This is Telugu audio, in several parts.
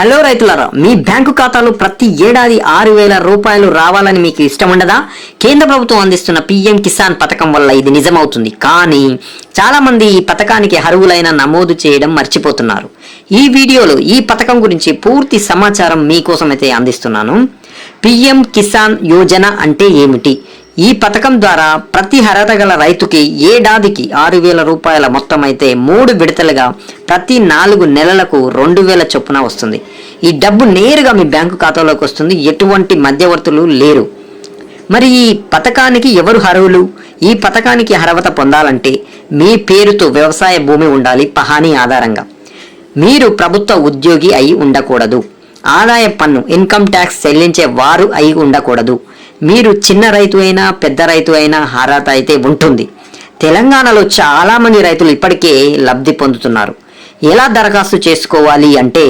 హలో రైతులారా మీ బ్యాంకు ఖాతాలో ప్రతి ఏడాది ఆరు వేల రూపాయలు రావాలని మీకు ఇష్టం ఉండదా? కేంద్ర ప్రభుత్వం అందిస్తున్న పిఎం కిసాన్ పథకం వల్ల ఇది నిజమవుతుంది. కానీ చాలా మంది ఈ పథకానికి అర్హులైన నమోదు చేయడం మర్చిపోతున్నారు. ఈ వీడియోలో ఈ పథకం గురించి పూర్తి సమాచారం మీకోసమైతే అయితే అందిస్తున్నాను. పిఎం కిసాన్ యోజన అంటే ఏమిటి? ఈ పథకం ద్వారా ప్రతి అర్హత గల రైతుకి ఏడాదికి ఆరు వేల రూపాయల మొత్తం అయితే మూడు విడతలుగా ప్రతి నాలుగు నెలలకు రెండు వేల చొప్పున వస్తుంది. ఈ డబ్బు నేరుగా మీ బ్యాంకు ఖాతాలోకి వస్తుంది. ఎటువంటి మధ్యవర్తులు లేరు. మరి ఈ పథకానికి ఎవరు అర్హులు? ఈ పథకానికి అర్హత పొందాలంటే మీ పేరుతో వ్యవసాయ భూమి ఉండాలి పహానీ ఆధారంగా. మీరు ప్రభుత్వ ఉద్యోగి అయి ఉండకూడదు. ఆదాయ పన్ను ఇన్కమ్ ట్యాక్స్ చెల్లించే వారు అయి ఉండకూడదు. మీరు చిన్న రైతు అయినా పెద్ద రైతు అయినా అర్హత అయితే ఉంటుంది. తెలంగాణలో చాలా మంది రైతులు ఇప్పటికే లబ్ధి పొందుతున్నారు. ఎలా దరఖాస్తు చేసుకోవాలి అంటే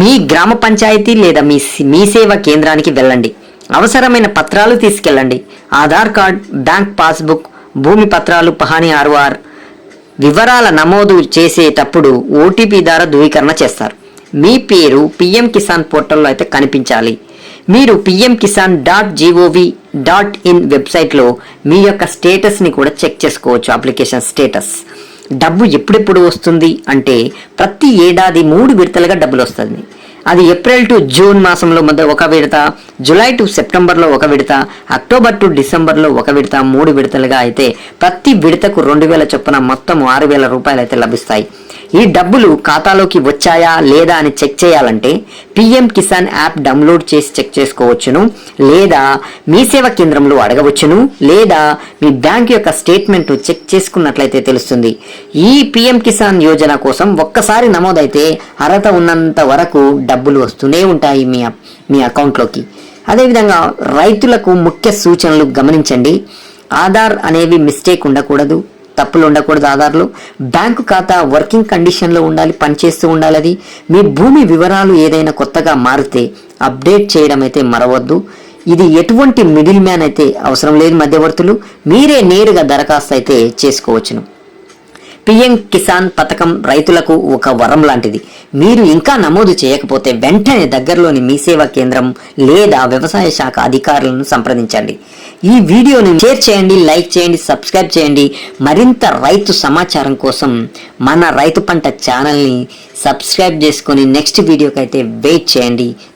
మీ గ్రామ పంచాయతీ లేదా మీ మీ సేవ కేంద్రానికి వెళ్ళండి. అవసరమైన పత్రాలు తీసుకెళ్ళండి. ఆధార్ కార్డ్ బ్యాంక్ పాస్బుక్ భూమి పత్రాలు పహాని ఆర్వార్ వివరాల నమోదు చేసేటప్పుడు ఓటీపీ ద్వారా ధృవీకరణ చేస్తారు. మీ పేరు పిఎం కిసాన్ పోర్టల్లో అయితే కనిపించాలి. మీరు PM Kisan dot GOV dot in వెబ్సైట్లో మీ యొక్క స్టేటస్ని కూడా చెక్ చేసుకోవచ్చు అప్లికేషన్ స్టేటస్ డబ్బు ఎప్పుడెప్పుడు వస్తుంది అంటే ప్రతి ఏడాది మూడు విడతలుగా డబ్బులు వస్తుంది. అది ఏప్రిల్ టు జూన్ మాసంలో మధ్య ఒక విడత జూలై టు సెప్టెంబర్లో ఒక విడత అక్టోబర్ టు డిసెంబర్లో ఒక విడత మూడు విడతలుగా అయితే ప్రతి విడతకు రెండు వేల చొప్పున మొత్తం ఆరు వేల రూపాయలు అయితే లభిస్తాయి. ఈ డబ్బులు ఖాతాలోకి వచ్చాయా లేదా అని చెక్ చేయాలంటే పిఎం కిసాన్ యాప్ డౌన్లోడ్ చేసి చెక్ చేసుకోవచ్చును లేదా మీ సేవ కేంద్రంలో అడగవచ్చును లేదా మీ బ్యాంక్ యొక్క స్టేట్మెంట్ చెక్ చేసుకున్నట్లయితే తెలుస్తుంది. ఈ పిఎం కిసాన్ యోజన కోసం ఒక్కసారి నమోదైతే అర్హత ఉన్నంత వరకు డబ్బులు వస్తూనే ఉంటాయి మీ మీ అకౌంట్లోకి. అదేవిధంగా రైతులకు ముఖ్య సూచనలు గమనించండి. ఆధార్ అనేవి మిస్టేక్ ఉండకూడదు. తప్పులు ఉండకూడదు ఆధార్లు. బ్యాంకు ఖాతా వర్కింగ్ కండిషన్లో ఉండాలి పనిచేస్తూ ఉండాలి అది. మీ భూమి వివరాలు ఏదైనా కొత్తగా మారితే అప్డేట్ చేయడం అయితే మరవద్దు. ఇది ఎటువంటి మిడిల్ మ్యాన్ అయితే అవసరం లేదు మధ్యవర్తులు. మీరే నేరుగా దరఖాస్తు అయితే చేసుకోవచ్చును. పిఎం కిసాన్ పథకం రైతులకు ఒక వరం లాంటిది. మీరు ఇంకా నమోదు చేయకపోతే వెంటనే దగ్గరలోని మీ సేవా కేంద్రం లేదా వ్యవసాయ శాఖ అధికారులను సంప్రదించండి. ఈ వీడియోని షేర్ చేయండి లైక్ చేయండి సబ్స్క్రైబ్ చేయండి. మరింత రైతు సమాచారం కోసం మన రైతు పంట ఛానల్ని సబ్స్క్రైబ్ చేసుకొని నెక్స్ట్ వీడియోకి అయితే వెయిట్ చేయండి.